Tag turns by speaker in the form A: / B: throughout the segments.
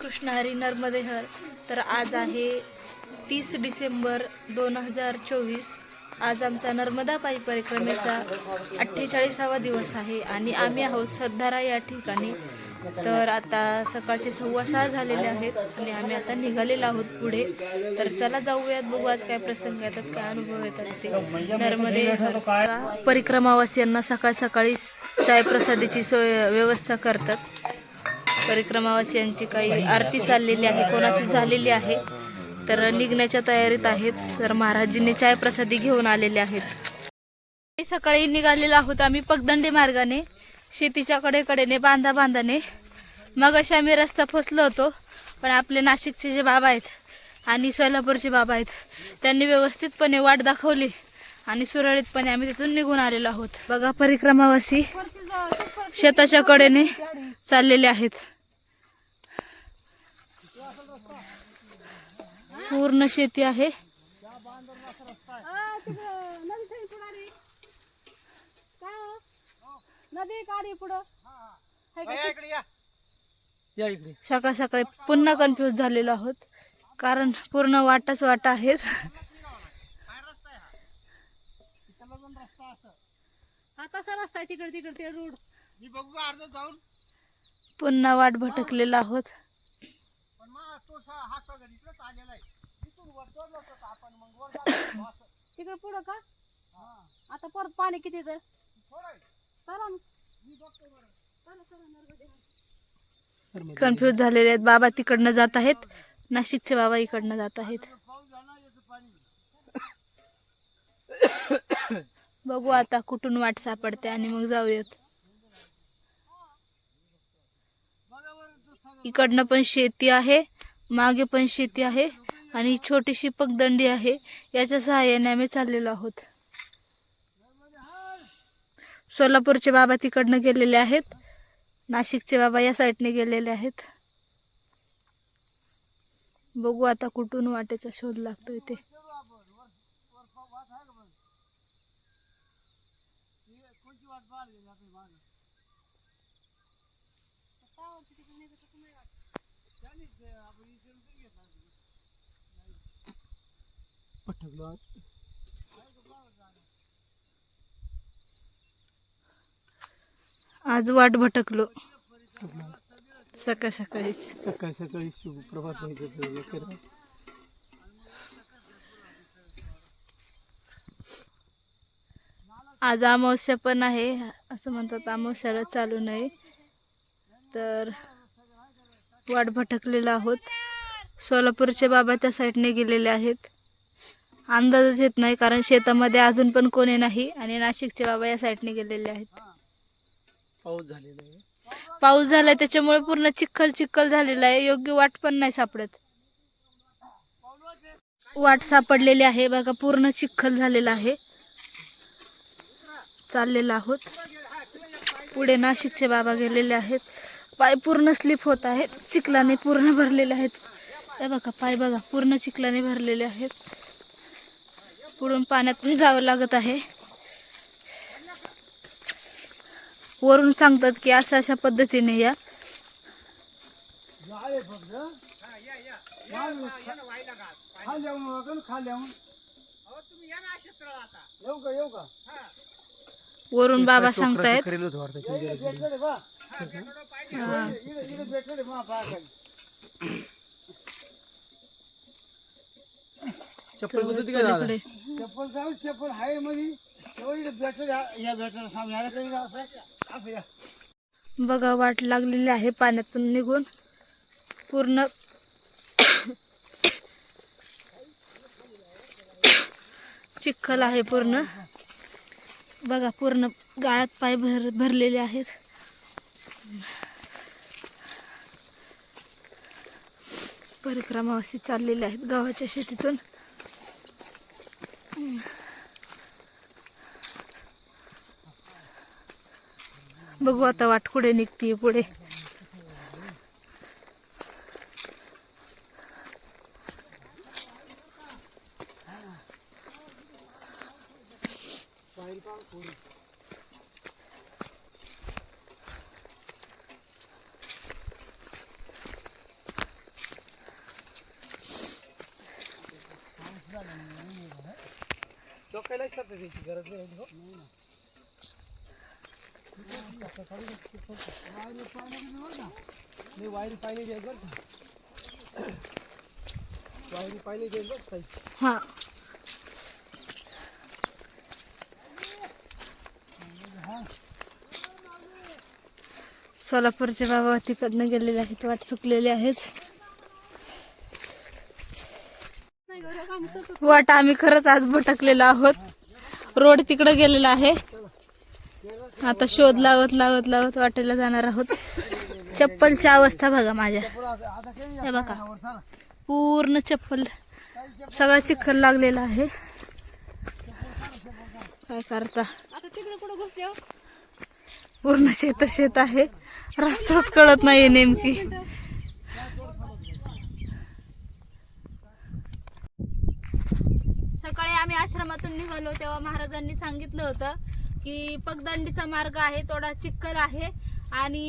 A: कृष्ण हरी नर्मदे हर तर आज आहे तीस डिसेंबर दोन हजार चोवीस. आज आमचा नर्मदा पायी परिक्रमेचा अठ्ठेचाळीसावा दिवस आहे आणि आम्ही आहोत सद्धारा या ठिकाणी. तर आता सकाळचे सव्वा सहा झालेले आहेत आणि आम्ही आता निघालेलो आहोत पुढे. तर चला जाऊयात बघू आज काय प्रसंग येतात काय अनुभव येतात ते. नर्मदे हर परिक्रमावासियांना सकाळ सकाळी चाय प्रसादीची सोय व्यवस्था करतात. परिक्रमावासियांची काही आरती चाललेली आहे कोणाची झालेली आहे तर निघण्याच्या तयारीत आहेत. तर महाराजींनी चाय प्रसादी घेऊन आलेले आहेत. सकाळी निघालेलो आहोत आम्ही पगदंडी मार्गाने. शेतीच्या कडेकडेने बांधा बांधाने मग अशा आम्ही रस्ता फसलो होतो पण आपले नाशिकचे जे बाबा आहेत आणि सोलापूरचे बाबा आहेत त्यांनी व्यवस्थितपणे वाट दाखवली. आणि सुरळीतपणे आम्ही तिथून निघून आलेलो आहोत. बघा परिक्रमावासी शेताच्या कडेने चाललेले आहेत. पूर्ण शेती आहे. सकाळ सकाळी पुन्हा कन्फ्यूज झालेलो आहोत. कारण पूर्ण वाटाच वाटा आहेत.
B: हा तसा रस्ता आहे तिकडे तिकडे ते रोड.
C: मी बघू का अर्ध जाऊन?
A: पुन्हा वाट भटकलेलो आहोत.
C: पण मग तो सा- हा सगळं इकडेच आलेला आहे. इथून वर चढलो होतो आपण मग. वर जातो असं.
B: तिकडे पुढं का?
C: हा.
B: आता परत पाणी किती तर?
C: थोडं. आहे.
B: चला मग.
C: मी बघतो बरं.
B: चला चला नर्मदे.
A: कन्फ्यूज झालेले आहेत. बाबा तिकडनं जात आहेत. नाशिकचे बाबा इकडनं जात आहेत.
C: पाऊस झाला याचं पाणी.
A: बघू आता कुठून वाट सापडते आणि मग जाऊयात. इकडनं पण शेती आहे मागे पण शेती आहे आणि छोटीशी पगदंडी आहे. याच्या सहाय्याने आम्ही चाललेलो आहोत. सोलापूरचे बाबा तिकडनं गेलेले आहेत. नाशिकचे बाबा या साईडने गेलेले आहेत. बघू आता कुठून वाटेचा शोध लागतोय ते
C: चलो आपण वर वर पा- वाट आहे का बघ ही त्यांनीच आपण तरी घेतला पटकलो आज.
A: आज वाट भटकलो. सकाळ सकाळीच.
C: सकाळी सकाळी शुभ प्रभात
A: आज अमावस्या पण आहे असं म्हणतात अमावस्याला चालू नये तर वाट भटकलेलो आहोत. सोलापूरचे बाबा त्या साईडने गेलेले आहेत. अंदाजच येत नाही कारण शेतामध्ये अजून पण कोणी नाही आणि नाशिकचे बाबा या साईडने गेलेले आहेत.
C: पाऊस झालेला आहे.
A: पाऊस झालाय त्याच्यामुळे पूर्ण चिखल चिखल झालेला आहे. योग्य वाट पण नाही सापडत. वाट सापडलेली आहे. बघा पूर्ण चिखल झालेला आहे. चाललेलो आहोत. पुढे नाशिकचे बाबा गेलेले आहेत. पाय पूर्ण स्लिप होत आहेत. चिखलाने पूर्ण भरलेले आहेत. हे बघा पाय बघा पूर्ण चिखलाने भरलेले आहेत. पुढून पाण्यातून जावं लागत आहे. वरून सांगतात की असं अशा पद्धतीने या.
C: झाले
A: वरून बाबा सांगतायत. हा.
C: चप्पल बदलती काय
A: पलीकडे
C: चप्पल जाऊ चप्पल आहे मध्ये
A: बघा वाट लागलेली आहे पाण्यातून निघून. पूर्ण चिखल आहे पूर्ण. बघा पूर्ण गाळात पाय भर भरलेले आहेत. परिक्रमावासी चाललेले आहेत गावाच्या शेतीतून. बघू आता वाट निघते पुढे.
C: पैसा तर द्यायची गरज नाही हो. नाही वायरी पाणी द्यायचं बरं का वायरी पाणी द्यायचं बरं ताई.
A: हा सोलापूरचे बाबा तिकडनं गेलेले आहेत वाट चुकलेले आहेत वाट आम्ही खरंच आज भटकलेलो आहोत. रोड तिकडं गेलेला आहे. आता शोध लावत लावत लावत वाटेला जाणार आहोत. चप्पलची अवस्था बघा माझ्या. हे बघा. पूर्ण चप्पल सगळा चिखल लागलेला आहे. काय करता? पूर्ण शेत शेत आहे. रस्ताच कळत नाहीये नेमकी. सकाळी आम्ही आश्रमातून निघालो तेव्हा महाराजांनी सांगितलं होतं की पगदंडीचा मार्ग आहे थोडा चिखल आहे आणि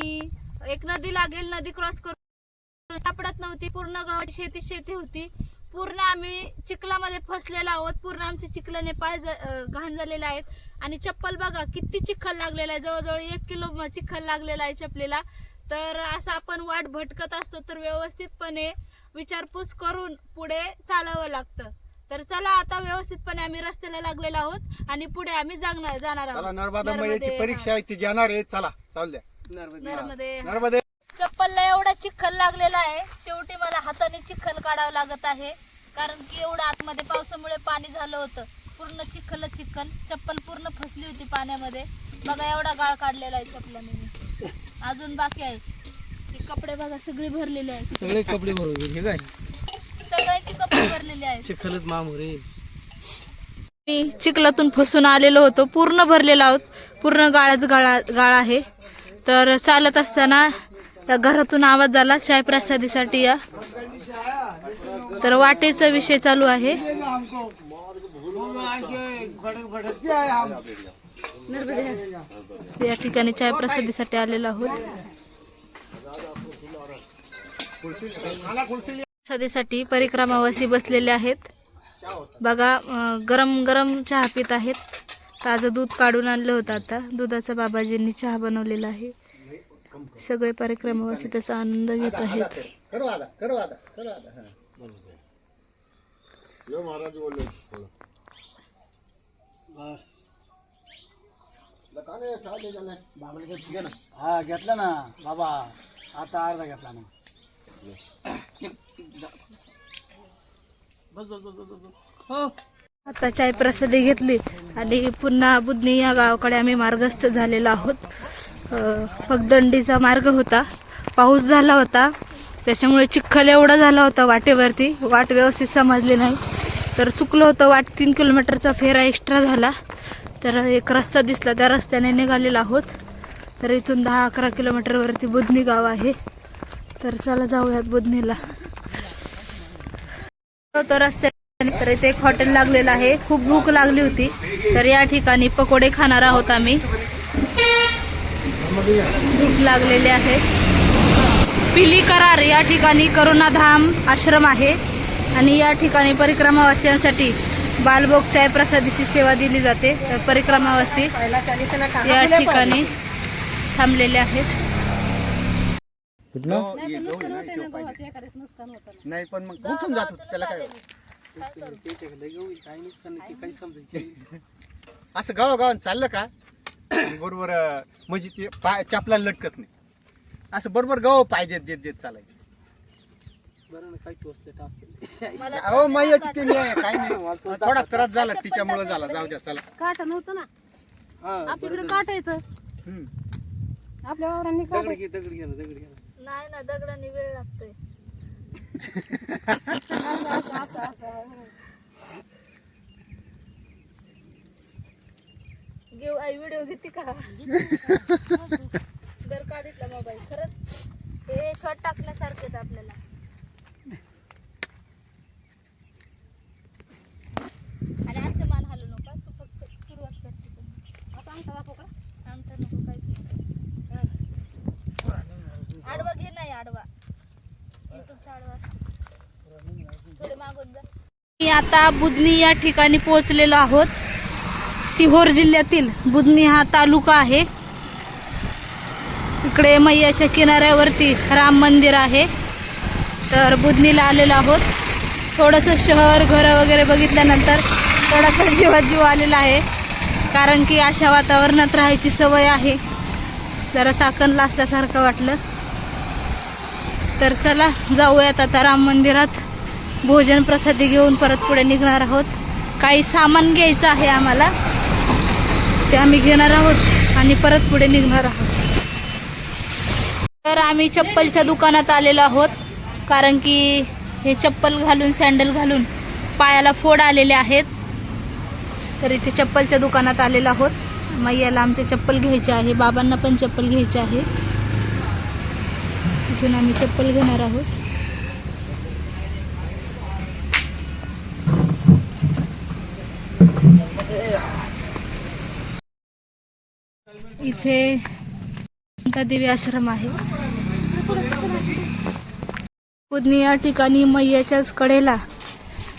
A: एक नदी लागेल नदी क्रॉस करून सापडत नव्हती पूर्ण गावाची शेती शेती होती. पूर्ण आम्ही चिखलामध्ये फसलेलो आहोत पूर्ण आमचे चिखलाने पाय घाण झालेले आहेत. आणि चप्पल बघा किती चिखल लागलेला आहे. जवळजवळ एक किलो चिखल लागलेला आहे चपलेला. तर असं आपण वाट भटकत असतो तर व्यवस्थितपणे विचारपूस करून पुढे चालावं लागतं. तर चला आता व्यवस्थितपणे आम्ही रस्त्याला लागलेलो आहोत आणि पुढे आम्ही जागणार जाणार
C: चला
A: आहोत.
C: नर्मदा परीक्षा आहे ती घेणार आहे. चला चालू द्या.
A: नर्मदे.
C: नर्मदे
A: चप्पलला एवढा चिखल लागलेला आहे. शेवटी मला हाताने चिखल काढावं लागत आहे. कारण की एवढं आतमध्ये पावसामुळे पाणी झालं होतं. पूर्ण चिखल चिखल. चप्पल पूर्ण फसली होती पाण्यामध्ये. बघा एवढा गाळ काढलेला आहे चप्पलाने मी. अजून बाकी आहे. ते कपडे बघा सगळे भरलेले आहेत.
B: सगळे कपडे भरून काय?
A: भरलेले आहेत.
B: चिखलच मामू रे
A: मी चिखलातून फसून आलेलो होतो. पूर्ण भरलेलो आहोत. पूर्ण गाळाच गाळा गाळ आहे. तर चालत असताना त्या घरातून आवाज झाला चाय प्रसादीसाठी या. तर वाटेचा विषय चालू आहे. या ठिकाणी चाय प्रसादीसाठी आलेलो आहोत. प्रसादीसाठी परिक्रमावासी बसलेले आहेत. बघा गरम गरम चहा पित आहेत. ताजं दूध काढून आणलं होतं आता. दुधाचा बाबाजींनी चहा बनवलेला आहे. सगळे परिक्रमावासी त्याचा आनंद घेत आहेत.
C: करू आता करू आता करू आता. हा.
B: बस.
C: हा घेतला ना. बाबा आता अर्धा घेतला ना
B: हो
A: आता चाय प्रसादी घेतली आणि पुन्हा बुधनी या गावाकडे आम्ही मार्गस्थ झालेलो आहोत. पगदंडीचा मार्ग होता. पाऊस झाला होता. त्याच्यामुळे चिखल एवढा झाला होता वाटेवरती. वाट व्यवस्थित समजली नाही. तर चुकलं होतं. वाट तीन किलोमीटरचा फेरा एक्स्ट्रा झाला. तर एक रस्ता दिसला. त्या रस्त्याने निघालेलो आहोत. तर इथून दहा अकरा किलोमीटरवरती बुधनी गाव आहे. तर चला जाऊयात बुधनीला. तर रस्त्याने तर इथे एक हॉटेल लागलेलं आहे. खूप भूक लागली होती. तर या ठिकाणी पकोडे खाणार आहोत आम्ही. भूक लागलेली आहे. पिली करार या ठिकाणी करुणाधाम आश्रम आहे. आणि या ठिकाणी परिक्रमावासियांसाठी बालभोग चाय प्रसादीची सेवा दिली जाते. तर परिक्रमावासी या ठिकाणी थांबलेले आहेत.
C: नाही पण मग उठून जात होती त्याला काय?
B: नाही.
C: असं गावागावात चाललं का? बरोबर अं, म्हणजे ते पाय चापला लटकत नाही. असं बरोबर गाव पाय देत देत देत चालायचं. अहो मैयाची ते मी आहे, काही नाही. थोडा त्रास झाला तिच्यामुळे झाला. जाऊ द्या चला.
B: काट नव्हतं ना? हा आपल्याकडे काट येतं
C: हम्म.
B: आपल्या वावरांनी काट
A: नाही ना दगडाने वेळ लागतोय.
B: असं असं असं
A: घेऊ आई व्हिडिओ घेते का? मी आता बुधनी या ठिकाणी पोहोचलेलो आहोत. सिहोर जिल्ह्यातील बुधनी हा तालुका आहे. इकडे मैयाच्या किनाऱ्यावरती राम मंदिर आहे. तर बुधनीला आलेलो आहोत. थोडंसं शहर घरं वगैरे बघितल्यानंतर थोडासा जीवात जीव आलेला आहे. कारण की अशा वातावरणात राहायची सवय आहे. जरा चाकणला असल्यासारखं वाटलं. तर चला जाऊयात आता राम मंदिरात. भोजन प्रसादी घेऊन परत पुढे निघणार आहोत. काही सामान घ्यायचं आहे आम्हाला. ते आम्ही घेणार आहोत आणि परत पुढे निघणार आहोत. तर आम्ही चप्पलच्या दुकानात आलेलो आहोत. कारण की हे चप्पल घालून सँडल घालून पायाला फोड आलेले आहेत. तर इथे चप्पलच्या दुकानात आलेलो आहोत. मैयाला आमचे चप्पल घ्यायचे आहे. बाबांना पण चप्पल घ्यायचे आहे. इथून आम्ही चप्पल घेणार आहोत. इथे देवी आश्रम आहे. पुदनी या ठिकाणी मैयाच्याच कडेला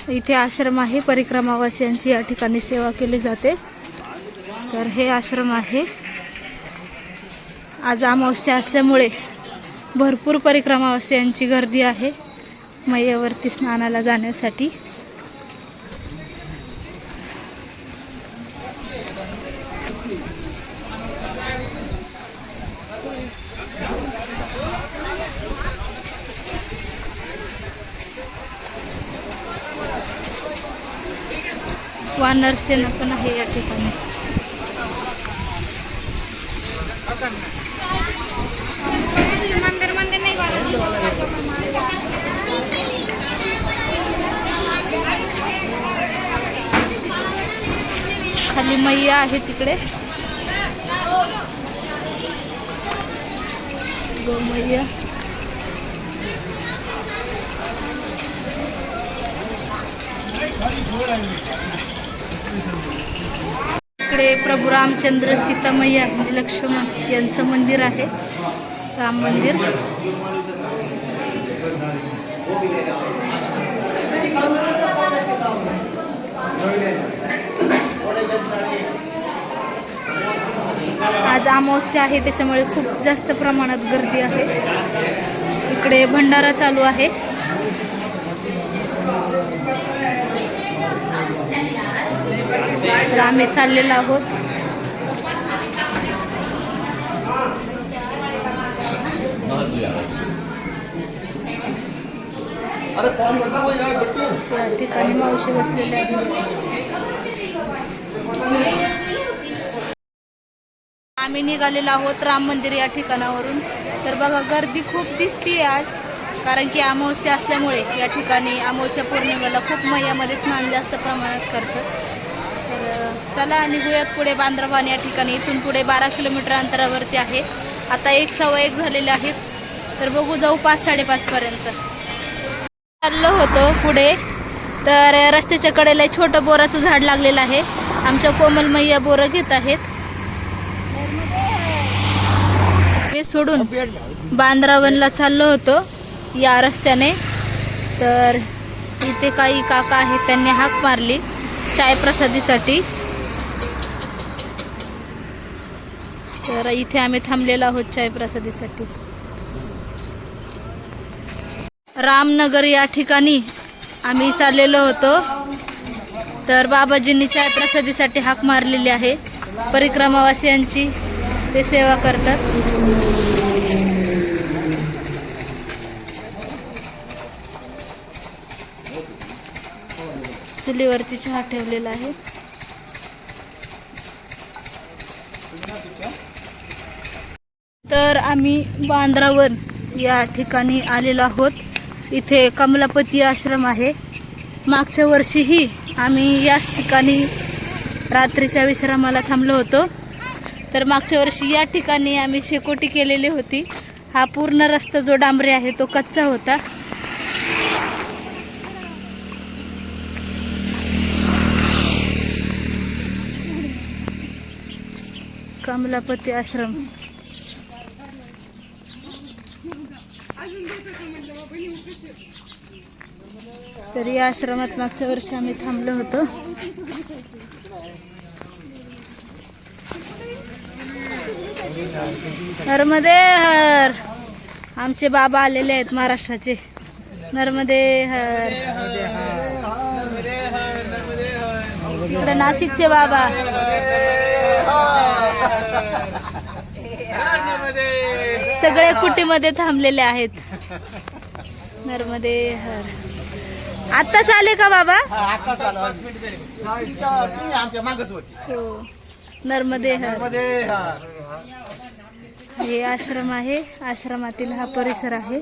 A: इथे आश्रम आहे. परिक्रमावासियांची या ठिकाणी सेवा केली जाते. तर हे आश्रम आहे. आज अमावस्या असल्यामुळे भरपूर परिक्रमावासियांची गर्दी आहे मैयावरती स्नानाला जाण्यासाठी. वानर सेना पण आहे या ठिकाणी. खाली मैया आहे तिकडे. गोमैया इकडे प्रभू रामचंद्र सीतामय्या म्हणजे लक्ष्मण यांचं मंदिर आहे. राम मंदिर. आज अमावस्या आहे त्याच्यामुळे खूप जास्त प्रमाणात गर्दी आहे. इकडे भंडारा चालू आहे. तर आम्ही चाललेलो आहोत. या ठिकाणी मावशी बसलेल्या आहेत. आम्ही निघालेलो आहोत राम मंदिर या ठिकाणावरून. तर बघा गर्दी खूप दिसते आज कारण की अमावस्या असल्यामुळे या ठिकाणी अमावस्या पौर्णिमेला खूप मैयामध्ये स्नान जास्त प्रमाणात करतात. अ, चला निघूयात पुढे बांद्राबान या ठिकाणी. इथून पुढे बारा किलोमीटर अंतरावरती आहे. आता एक सव्वा एक झालेले आहेत. तर बघू जाऊ पाच साडेपाचपर्यंत चाललो होतो पुढे. तर रस्त्याच्या कडेला एक छोटं बोराचं झाड लागलेलं आहे. आमच्या कोमलमय्या बोरं घेत आहेत. हे सोडून बांद्रावनला चाललो होतो या रस्त्याने. तर इथे काही काका आहेत त्यांनी हाक मारली. चाय प्रसादीसाठी. तर इथे आम्ही थांबलेलो आहोत चाय प्रसादीसाठी. रामनगर या ठिकाणी आम्ही चाललेलो होतो. तर बाबाजींनी चाय प्रसादीसाठी हाक मारलेली आहे. परिक्रमावासियांची ते सेवा करतात. चुलीवरती चहा ठेवलेला आहे. तर आम्ही बांद्रावर या ठिकाणी आलेलो आहोत. इथे कमलापती आश्रम आहे. मागच्या वर्षीही आम्ही याच ठिकाणी रात्रीच्या विश्रामाला थांबलो होतो. तर मागच्या वर्षी या ठिकाणी आम्ही शेकोटी केलेली होती. हा पूर्ण रस्ता जो डांबरे आहे तो कच्चा होता. कमलापती आश्रम. तर या आश्रमात मागच्या वर्षी आम्ही थांबलो होतो. नर्मदे हर. आमचे बाबा आलेले आहेत महाराष्ट्राचे. नर्मदे हर. इकडे नाशिकचे बाबा. सगळे कुटीमध्ये थांबलेले आहेत. नर्मदे हर. आत्ताच आले का बाबा?
C: आता चालू मागच होती.
A: हो. नर्मदे हर.
C: हा
A: हे आश्रम आहे. आश्रमातील हा परिसर आहे.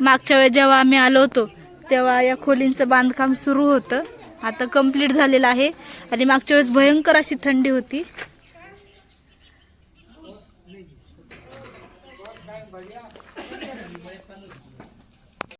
A: मागच्या वेळेस जेव्हा आम्ही आलो होतो तेव्हा या खोलींचं बांधकाम सुरू होतं. आता कंप्लीट झालेलं आहे. आणि मागच्या वेळेस भयंकर अशी थंडी होती.